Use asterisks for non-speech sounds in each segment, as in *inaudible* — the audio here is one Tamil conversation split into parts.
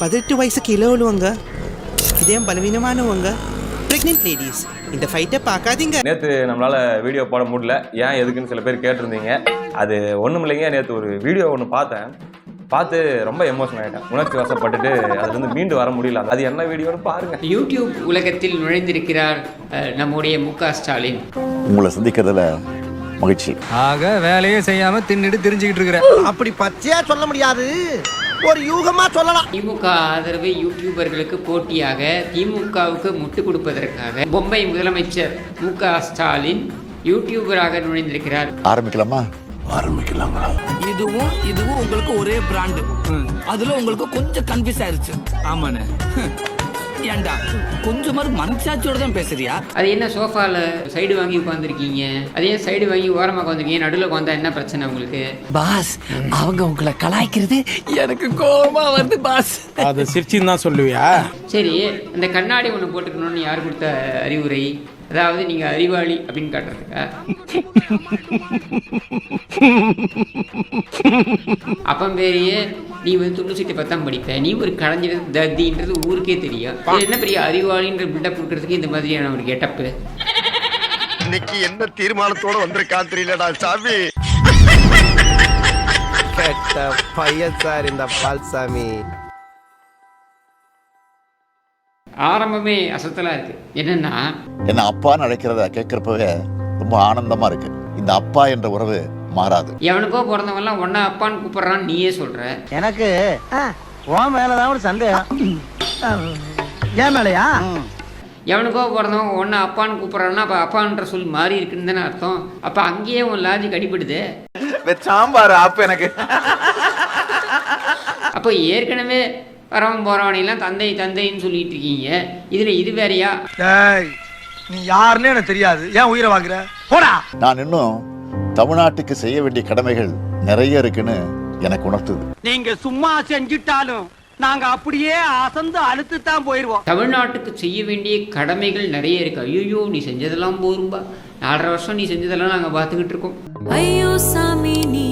பதினெட்டு வயசு கிலோ உள்ளவங்க இதயம் பலவீனமானவங்க. ப்ரெக்னென்ட் லேடிஸ் இந்த ஃபைட்டை பார்க்காதீங்க. நேற்று நம்மளால் வீடியோ போட முடியல. ஏன் எதுக்குன்னு சில பேர் கேட்டிருந்தீங்க. அது ஒன்றும் இல்லைங்க. நேற்று ஒரு வீடியோ ஒன்று பார்த்தேன். பார்த்து ரொம்ப எமோஷன் ஆகிட்டேன் உணர்ச்சி வசப்பட்டுட்டு அதுலேருந்து மீண்டு வர முடியல. அது என்ன வீடியோன்னு பாருங்க. யூடியூப் உலகத்தில் நுழைந்திருக்கிறார் நம்முடைய மு க ஸ்டாலின். உங்களை சந்திக்கிறதுல மகிழ்ச்சி. ஆக வேலையே செய்யாம தின்னுட்டு தெரிஞ்சுக்கிட்டு இருக்கிற. அப்படி பச்சையா சொல்ல முடியாது. ஒரு யூகமா சொல்லலாம். திமுக ஆதரவு யூடியூபர்களுக்கு போட்டியாக திமுகவுக்கு முட்டு கொடுப்பதற்காக பொம்பை முதலமைச்சர் மு க ஸ்டாலின் யூடியூபராக நுழைந்திருக்கிறார். ஆரம்பிக்கலாமா? ஆரம்பிக்கலாங்களா இதுவும் இதுவும் உங்களுக்கு ஒரே பிராண்டு அதுல உங்களுக்கு கொஞ்சம் கன்ஃபியூஸ் ஆயிருச்சு. ஆமாண்ணே. ஏண்டா? கொஞ்சமாவது மனசாட்சியோட தான் பேசுறியா? அது என்ன சோஃபால சைடு வாங்கி உட்காந்துருக்கீங்க அது சைடு வாங்கி ஓரமாக உட்காந்துருக்கீங்க நடுவில் உட்காந்தா என்ன பிரச்சனை உங்களுக்கு? பாஸ் அவங்க உங்களை கலாய்க்கிறது எனக்கு கோபமா வருது பாஸ். அதை சிரிச்சின்னு தான் சொல்லுவியா? சரி இந்த கண்ணாடி ஒன்று போட்டுக்கணும்னு யார் கொடுத்த அறிவுரை? அதாவது நீங்கள் அறிவாளி அப்படின்னு காட்டுறதுக்கா? அப்பம் பேரையே நீ வந்து துண்டு சீட்டு பத்தாம் படிப்ப? நீ ஒரு கலைஞர் தத்தின்றது ஊருக்கே தெரியும். இது என்ன பெரிய அறிவாளின்ற பில்டப் கொடுக்கறதுக்கு இந்த மாதிரியான ஒரு கெட்டப்பு இன்னைக்கு என்ன தீர்மானத்தோட வந்திருக்கான் தெரியலடா சாமி. கெட்ட பையன் சார் இந்த பால்சாமி. ஆரம்பமே அசத்தலா இருக்கு. என்னன்னா என்ன அப்பான்னு அழைக்கிறத கேட்கறப்பவே ரொம்ப ஆனந்தமா இருக்கு. இந்த அப்பா என்ற உறவு மாறாது. எவனுக்கோ பிறந்தவன்லாம் ஒன்னா அப்பான்னு கூப்பிடுறான்னு நீயே சொல்ற. எனக்கு உன் மேலதான் ஒரு சந்தேகம். ஏன் மேலையா? எவனுக்கோ பிறந்தவன் ஒன்று அப்பான்னு கூப்பிட்றான்னா அப்போ அப்பான்ற சொல் மாறி இருக்குன்னு தானே அர்த்தம். அப்போ அங்கேயே உன் லாஜிக் அடிபடுது. சாம்பார் அப்ப எனக்கு. அப்போ ஏற்கனவே வரவன் போகிறவனையெல்லாம் தந்தை தந்தைன்னு சொல்லிட்டு இருக்கீங்க. இதில் இது வேறையா? டேய் நீ யாருன்னு எனக்கு தெரியாது. ஏன் உயிரை வாங்குற? போடா! நான் இன்னும் தமிழ்நாட்டுக்கு செய்ய வேண்டிய கடமைகள் நிறைய இருக்குன்னு எனக்கு உணர்த்துது. நீங்க சும்மா செஞ்சுட்டாலும் நாங்க அப்படியே அசந்து அழுத்து தான் போயிருவோம். தமிழ்நாட்டுக்கு செய்ய வேண்டிய கடமைகள் நிறைய இருக்கு. ஐயோ நீ செஞ்சதெல்லாம் போரும்பா. நாலரை வருஷம் நீ செஞ்சதெல்லாம் நாங்கள் பார்த்துக்கிட்டு இருக்கோம். ஐயோ சாமி நீ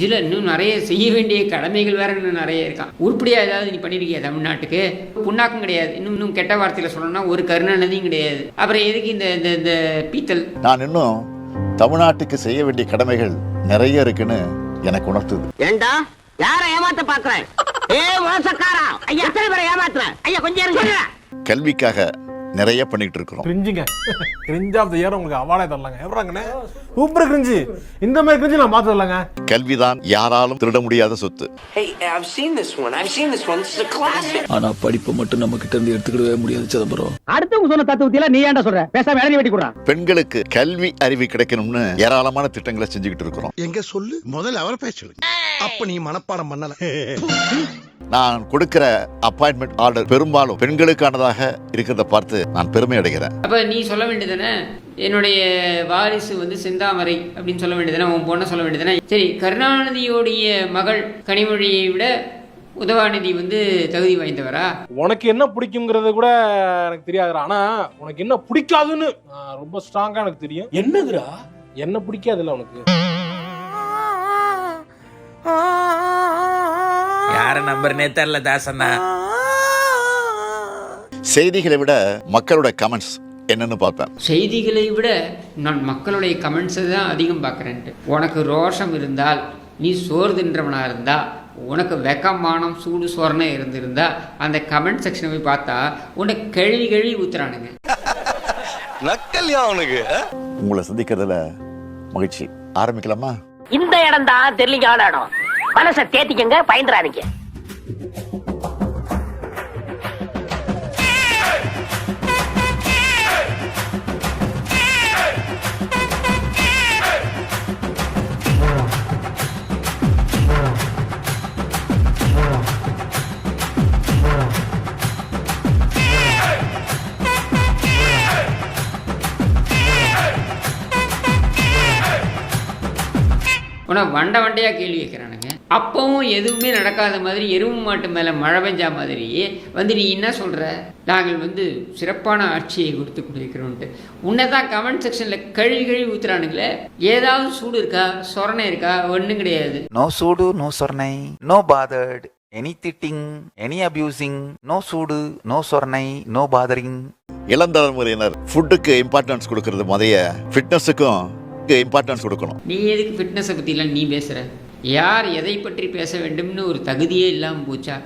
இதில் இன்னும் நிறைய செய்ய வேண்டிய கடமைகள் வேற இன்னும் நிறைய இருக்கான் உருப்படியாக ஏதாவது நீ பண்ணியிருக்கியா தமிழ்நாட்டுக்கு? புண்ணாக்கும் கிடையாது. இன்னும் இன்னும் கெட்ட வார்த்தையில் சொல்லணும்னா ஒரு கருணாநிதியும் கிடையாது. அப்புறம் எதுக்கு இந்த இந்த இந்த பீத்தல்? நான் இன்னும் தமிழ்நாட்டுக்கு செய்ய வேண்டிய கடமைகள் நிறைய இருக்குன்னு எனக்கு உணர்த்துது. ஏண்டா? யார ஏமாத்த பாக்குறேன் *laughs* ஏ மோசக்காரா? ஐயா எத்தனை பேரை ஏமாத்துறேன் ஐயா கொஞ்சம் இருங்க. கல்விக்காக நிறைய பண்ணிட்டு இருக்கிறோம். கிரிஞ்சுங்க கிரிஞ்ச் ஆஃப் த இயர் உங்களுக்கு அவார்டே தரலாங்க. எப்படாங்கண்ணே சூப்பர் கிரிஞ்சு இந்த மாதிரி கிரிஞ்சு நான் பார்த்து தரலாங்க. கல்விதான் யாராலும் திருட முடியாத சொத்து. Hey, I've seen this one. I've seen this one. This is a classic. ஆனா படிப்பை மட்டும் நம்ம கிட்ட இருந்து எடுத்துக்கிடவே முடியாது சிதம்பரம். அடுத்தவங்க சொன்ன தத்துவத்தில நீ ஏன்டா சொல்ற? பேசாம எழுதி வெட்டி கொடுறான் பெண்களுக்கு கல்வி அறிவு கிடைக்கணும்னு ஏராளமான திட்டங்களை செஞ்சுக்கிட்டு இருக்கிறோம். எங்க சொல்லு? முதல்ல அவரை பேச. சொல்லுங்க அப்ப நீ மனப்பாடம் பண்ணல. *laughs* நான் கொடுக்கிற அப்பாயின்மெண்ட் ஆர்டர் பெரும்பாலும் பெண்களுக்கானதாக இருக்கிறத பார்த்து நான் பெருமை அடைகிறேன். அப்போ நீ சொல்ல வேண்டியதானே என்னுடைய வாரிசு வந்து செந்தாமரை அப்படின்னு சொல்ல வேண்டியதானே உன் பொண்ணை சொல்ல வேண்டியதானே சரி கருணாநிதியோடைய மகள் கனிமொழியை விட உதவாநிதி வந்து தகுதி வாய்ந்தவரா? உனக்கு என்ன பிடிக்குங்கிறது கூட எனக்கு தெரியாதுடா. ஆனா உனக்கு என்ன பிடிக்காதுன்னு ரொம்ப ஸ்ட்ராங்கா எனக்கு தெரியும். என்னதுடா? என்ன பிடிக்காதுல்ல உனக்கு? யார நம்பர்னே தெரியல தாசண்ணா. செய்திகளை விட மக்களோட கமெண்ட்ஸ் என்னன்னு பார்ப்பேன். செய்திகளை விட நான் மக்களுடைய கமெண்ட்ஸை தான் அதிகம் பார்க்குறேன்ட்டு. உனக்கு ரோஷம் இருந்தால் நீ சோறு தின்றவனாக இருந்தா உனக்கு வெக்கமானம் சூடு சோறனே இருந்திருந்தா அந்த கமெண்ட் செக்ஷனை போய் பார்த்தா உனக்கு கழுவி கழுவி ஊத்துறானுங்க. நக்கல்யா அவனுக்கு உங்களை சந்திக்கிறதுல மகிழ்ச்சி. ஆரம்பிக்கலாமா? இந்த இடம் தான் தெரியலீங்க இடம் மனசை தேத்திக்கங்க பயந்துறாதீங்க. உனக்கு வண்டை வண்டையாக கேள்வி கேட்குறானுங்க அப்பவும் எதுவுமே நடக்காத மாதிரி எருவு மாட்டு மேலே மழை பெஞ்சா மாதிரி வந்து நீ என்ன சொல்கிற நாங்கள் வந்து சிறப்பான ஆட்சியை கொடுத்து கொண்டிருக்கிறோன்ட்டு. உன்னை தான் கமெண்ட் செக்ஷனில் கழுவி கழுவி ஊத்துறானுங்களே. ஏதாவது சூடு இருக்கா? சொரணை இருக்கா? ஒன்றும் கிடையாது. நோ சூடு நோ சொர்ணை நோ பாதர்ட். எனி திட்டிங் எனி அபியூசிங் நோ சூடு நோ சொர்ணை நோ பாதரிங். இளந்தலைமுறையினர் ஃபுட்டுக்கு இம்பார்ட்டன்ஸ் கொடுக்கறது முதைய ஃபிட்னஸுக்கும் இம்பார்ட்டன்ஸ் கொடுக்கணும். நீ எதுக்கு ஃபிட்னஸை பற்றிலாம் நீ பேசுகிற யார் எதை பற்றி பேச வேண்டும்னு ஒரு தகுதியே இல்லாமல் போச்சா?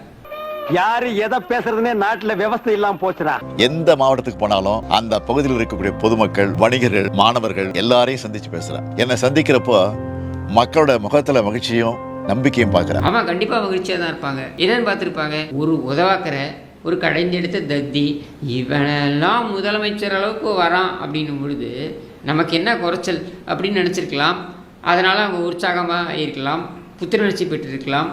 யாரு எதை பேசுறதுனே நாட்டுல விவசாயம் இல்லாம போச்சுடா. எந்த மாவட்டத்துக்கு போனாலும் அந்த பகுதியில் இருக்கக்கூடிய பொதுமக்கள் வணிகர்கள் மாணவர்கள் எல்லாரையும் சந்திச்சு பேசுறேன் என்னை சந்திக்கிறப்போ மக்களோட முகத்துல மகிழ்ச்சியும் நம்பிக்கையும் பார்க்கிறேன் ஆமாம் கண்டிப்பாக மகிழ்ச்சியாக தான் இருப்பாங்க. என்னன்னு பார்த்துருப்பாங்க? ஒரு உதவாக்கிற ஒரு கடைஞ்செடுத்த தத்தி இவனெல்லாம் முதலமைச்சர் அளவுக்கு வரான் அப்படின்னும் பொழுது நமக்கு என்ன குறைச்சல் அப்படின்னு நினச்சிருக்கலாம். அதனால் அவங்க உற்சாகமாக இருக்கலாம் புத்துணர்ச்சி பெற்றிருக்கலாம்.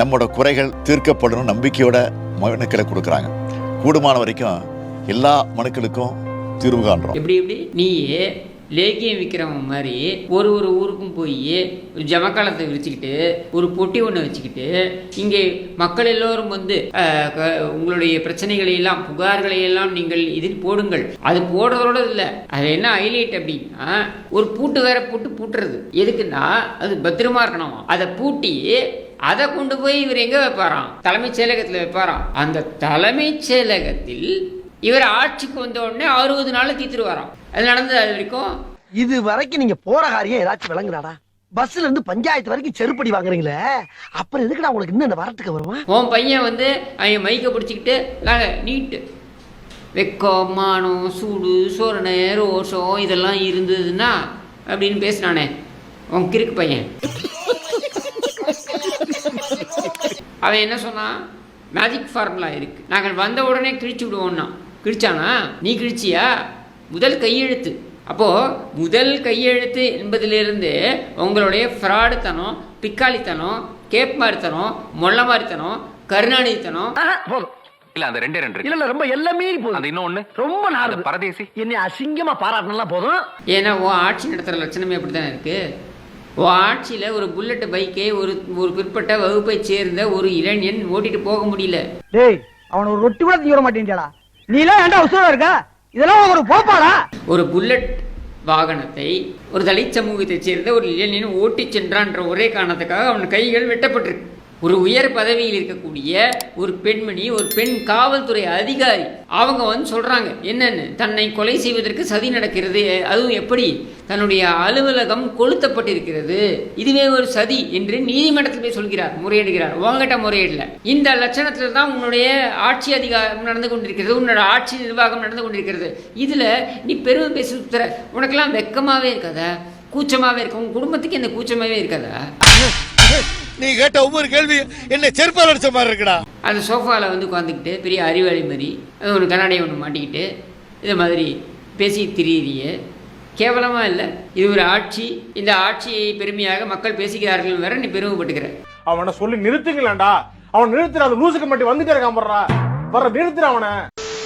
நம்மோட குறைகள் தீர்க்கப்படணும் நம்பிக்கையோட மனுக்களை கொடுக்குறாங்க. கூடுமான வரைக்கும் எல்லா மனுக்களுக்கும் தீர்வு காண்றோம். எப்படி எப்படி? நீயே லேக்கியம் விற்கிறவன் மாதிரி ஒரு ஒரு ஊருக்கும் போய் ஒரு ஜமக்காலத்தை விரிச்சுக்கிட்டு ஒரு பொட்டி ஒன்று வச்சுக்கிட்டு இங்கே மக்கள் எல்லோரும் வந்து க- உங்களுடைய பிரச்சனைகளை எல்லாம் புகார்களை எல்லாம் நீங்கள் இதில் போடுங்கள். அது போடுறதோட இல்லை. அது என்ன ஹைலைட் அப்படின்னா ஒரு பூட்டு வேற பூட்டு பூட்டுறது. எதுக்குன்னா அது பத்திரமா இருக்கணும். அதை பூட்டி அதை கொண்டு போய் இவர் எங்கே வைப்பாராம்? தலைமைச் செயலகத்தில் வைப்பாராம். அந்த தலைமைச் செயலகத்தில் இவர் ஆட்சிக்கு வந்த உடனே அறுபது நாள்ல தீத்துருவாராம். அது நடந்தது அது வரைக்கும். இது வரைக்கும் நீங்க போற காரியம் ஏதாச்சும் விளங்குறாடா பஸ்ல இருந்து பஞ்சாயத்து வரைக்கும் செருப்படி வாங்குறீங்களே? அப்புறம் எதுக்குடா உங்களுக்கு இன்னும் இந்த வரத்துக்கு வருமா? உன் பையன் வந்து அவன் மைக்கை பிடிச்சிக்கிட்டு நாங்கள் நீட்டு. வெக்கம் மானம் சூடு சோரணை ரோஷம் இதெல்லாம் இருந்ததுன்னா அப்படின்னு பேசினானே. உன் கிறுக்கு பையன். அவன் என்ன சொன்னான்? மேஜிக் ஃபார்முலா இருக்கு. நாங்கள் வந்த உடனே கிழிச்சு விடுவோம்னா கிழிச்சானா? நீ கிழிச்சியா? முதல் கையெழுத்து. அப்போது முதல் கையெழுத்து என்பதிலிருந்து உங்களுடைய ஃப்ராடுத்தனம் பிக்காளித்தனம் கேப் மாதிரித்தனம் மொள்ள மாதிரித்தனம் கருணாநிதித்தனம். போதும். இல்ல அந்த ரெண்டே ரெண்டு இல்ல இல்ல ரொம்ப எல்லாமே போதும். அந்த இன்னொன்னு ரொம்ப நாடு பரதேசி. என்னை அசிங்கமா பாராட்டினா போதும். ஏன்னா உன் ஆட்சி நடத்துகிற லட்சணமே அப்படி தானே இருக்குது உன் ஆட்சியில் ஒரு புல்லட் பைக்கை ஒரு ஒரு பிற்பட்ட வகுப்பை சேர்ந்த ஒரு இளைஞன் ஓட்டிட்டு போக முடியல. டேய் அவன ஒரு ரொட்டி கூட திங்க மாட்டேன்டா நீ ஏன்டா உசுரா இருக்க? இதெல்லாம் ஒரு போப்பாடா? ஒரு புல்லட் வாகனத்தை ஒரு தலித் சமூகத்தைச் சேர்ந்த ஒரு இளைஞன் ஓட்டிச் சென்றான்ற ஒரே காரணத்துக்காக அவன் கைகள் வெட்டப்பட்டிருக்கு. ஒரு உயர் பதவியில் இருக்கக்கூடிய ஒரு பெண்மணி ஒரு பெண் காவல்துறை அதிகாரி அவங்க வந்து சொல்கிறாங்க என்னென்னு? தன்னை கொலை செய்வதற்கு சதி நடக்கிறது. அதுவும் எப்படி? தன்னுடைய அலுவலகம் கொளுத்தப்பட்டிருக்கிறது. இதுவே ஒரு சதி என்று நீதிமன்றத்தில் போய் சொல்கிறார் முறையிடுகிறார். உங்ககிட்ட முறையிடல. இந்த லட்சணத்தில் தான் உன்னுடைய ஆட்சி அதிகாரம் நடந்து கொண்டிருக்கிறது உன்னோட ஆட்சி நிர்வாகம் நடந்து கொண்டிருக்கிறது. இதில் நீ பெருமை பேசி சுத்துற உனக்கெல்லாம் வெக்கமாகவே இருக்காதா? கூச்சமாகவே இருக்கும் உன் குடும்பத்துக்கு இந்த கூச்சமாகவே இருக்காதா? நீ கேட்ட ஒவ்வொரு கேள்வி என்ன செருப்பால் அடிச்ச மாதிரி இருக்குடா. அந்த சோஃபாவில் வந்து உட்காந்துக்கிட்டு பெரிய அறிவாளி மாதிரி ஒரு கண்ணாடியை ஒன்று மாட்டிக்கிட்டு இது மாதிரி பேசி திரியிறிய. கேவலமாக இல்லை இது ஒரு ஆட்சி. இந்த ஆட்சியை பெருமையாக மக்கள் பேசுகிறார்கள் வேற நீ பெருமைப்பட்டுக்கிற. அவனை சொல்லி நிறுத்துங்களேன்டா. அவன் நிறுத்துற அந்த லூசுக்கு மட்டும் வந்துட்டே இருக்கான் போடுறா வர நிறுத்துற அவனை.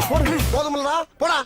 போதுமில்லடா. போடா.